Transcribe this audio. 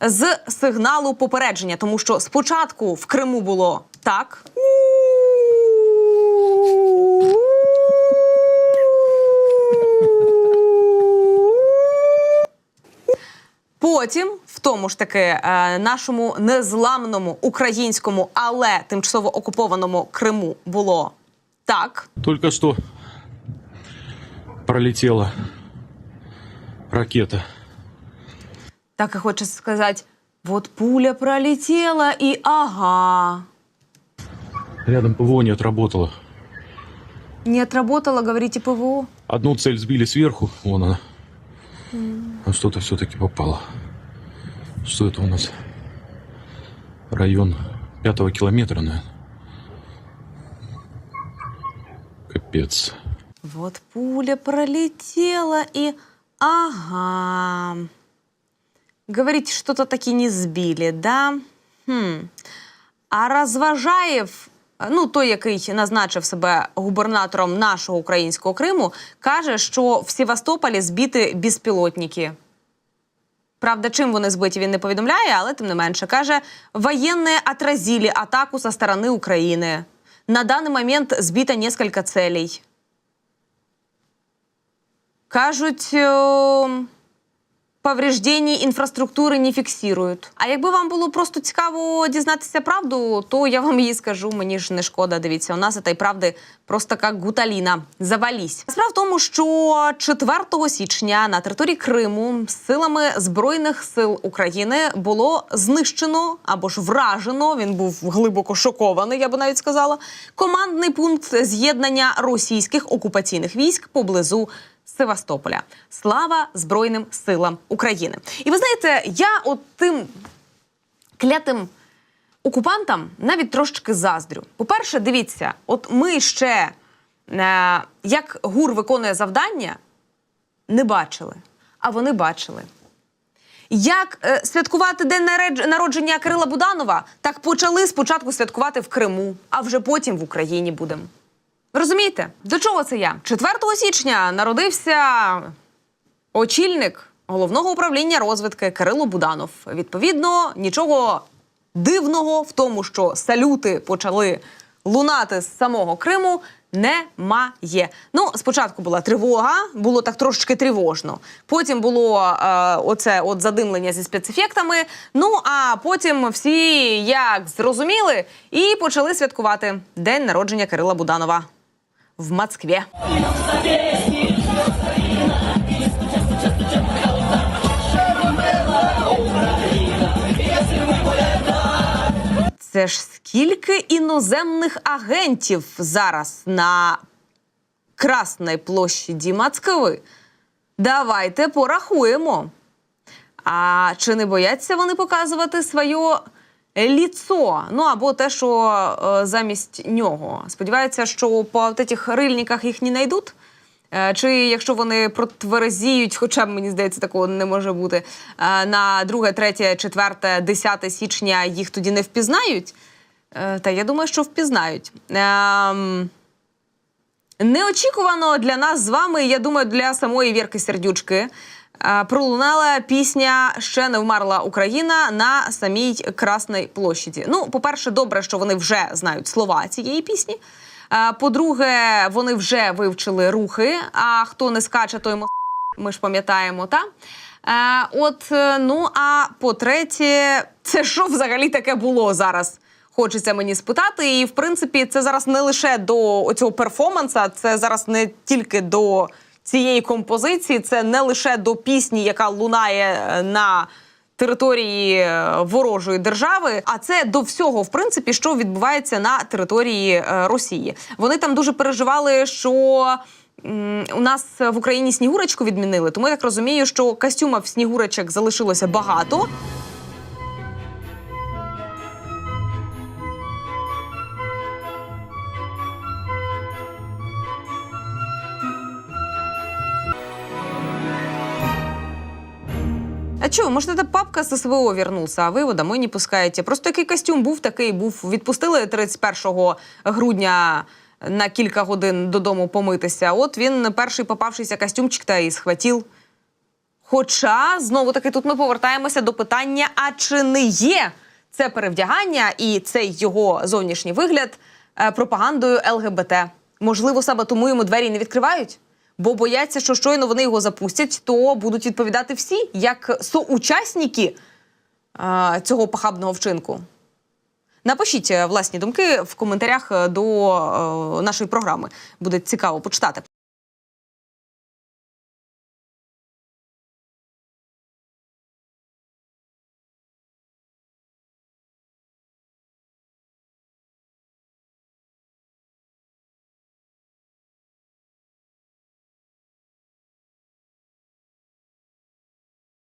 з сигналу попередження, тому що спочатку в Криму було так. Потім, в тому ж таки, е, нашому незламному українському, але тимчасово окупованому Криму було так. Только что пролетела ракета. Так і хочеться сказати: от пуля пролетіла і ага. Рядом ПВО не отработало. Не отработала, говорите, ПВО. Одну цель сбили сверху, вон она. А что-то все-таки попало. Что это у нас? Район пятого километра, наверное. Капец. Вот пуля пролетела и ага. Говорите, что-то таки не сбили, да? Хм. А Розважаєв, ну той, який назначив себе губернатором нашого українського Криму, каже, що в Севастополі збіти безпілотники. Правда, чим вони збиті, він не повідомляє, але тим не менше каже, воєнні отразили атаку со сторони України. На даний момент збито несколько целей. Кажуть, е, повреждень інфраструктури не фіксують. А якби вам було просто цікаво дізнатися правду, то я вам її скажу. Мені ж не шкода. Дивіться, у нас цієї правди просто як гуталіна. Завались. Справа в тому, що 4 січня на території Криму силами збройних сил України було знищено або ж вражено. Він був глибоко шокований, я би навіть сказала. Командний пункт з'єднання російських окупаційних військ поблизу Севастополя. Слава Збройним силам України! І ви знаєте, я от тим клятим окупантам навіть трошечки заздрю. По-перше, дивіться, от ми ще е, як ГУР виконує завдання, не бачили, а вони бачили. Як е, святкувати день народження Кирила Буданова, так почали спочатку святкувати в Криму, а вже потім в Україні будемо. Розумієте, до чого це я? 4 січня народився очільник головного управління розвідки Кирило Буданов. Відповідно, нічого дивного в тому, що салюти почали лунати з самого Криму. Немає. Ну, спочатку була тривога, було так трошечки тривожно. Потім було е, оце от задимлення зі спецефектами. Ну а потім всі як зрозуміли і почали святкувати день народження Кирила Буданова в Москві. Це ж скільки іноземних агентів зараз на Красній площаді Москви? Давайте порахуємо. А чи не бояться вони показувати своє ліцо? Ну або те, що е, замість нього. Сподіваються, що по тих рильниках їх не знайдуть. Е, Чи якщо вони протверезіють, хоча б мені здається, такого не може бути. е, На 2, 3, 4, 10 січня їх тоді не впізнають. Е, Та я думаю, що впізнають. Ем, Неочікувано для нас з вами, я думаю, для самої Вірки Сердючки. Пролунала пісня Ще не вмерла Україна на самій Красній площаді. Ну, по-перше, добре, що вони вже знають слова цієї пісні. По-друге, вони вже вивчили рухи. А хто не скаче, той мо... ми ж пам'ятаємо, та? От, е, ну а по-третє, це що взагалі таке було зараз? Хочеться мені спитати. І в принципі, це зараз не лише до цього перформанса, це зараз не тільки до цієї композиції, це не лише до пісні, яка лунає е, на території е, ворожої держави, а це до всього, в принципі, що відбувається на території е, Росії. Вони там дуже переживали, що. У нас в Україні снігурочку відмінили, тому я так розумію, що костюмів снігурочок залишилося багато. А чого, може, це папка з СВО вернувся, а ви його домой не пускаєте? Просто який костюм був, такий був. Відпустили 31 грудня на кілька годин додому помитися. От він перший попавшийся костюмчик та і схватив. Хоча знову таки тут ми повертаємося до питання: а чи не є це перевдягання і цей його зовнішній вигляд е, пропагандою ЛГБТ? Можливо, саме тому йому двері не відкривають? Бо бояться, що щойно вони його запустять, то будуть відповідати всі як соучасники а, цього похабного вчинку. Напишіть е, власні думки в коментарях е, до а, нашої програми. Буде цікаво почитати.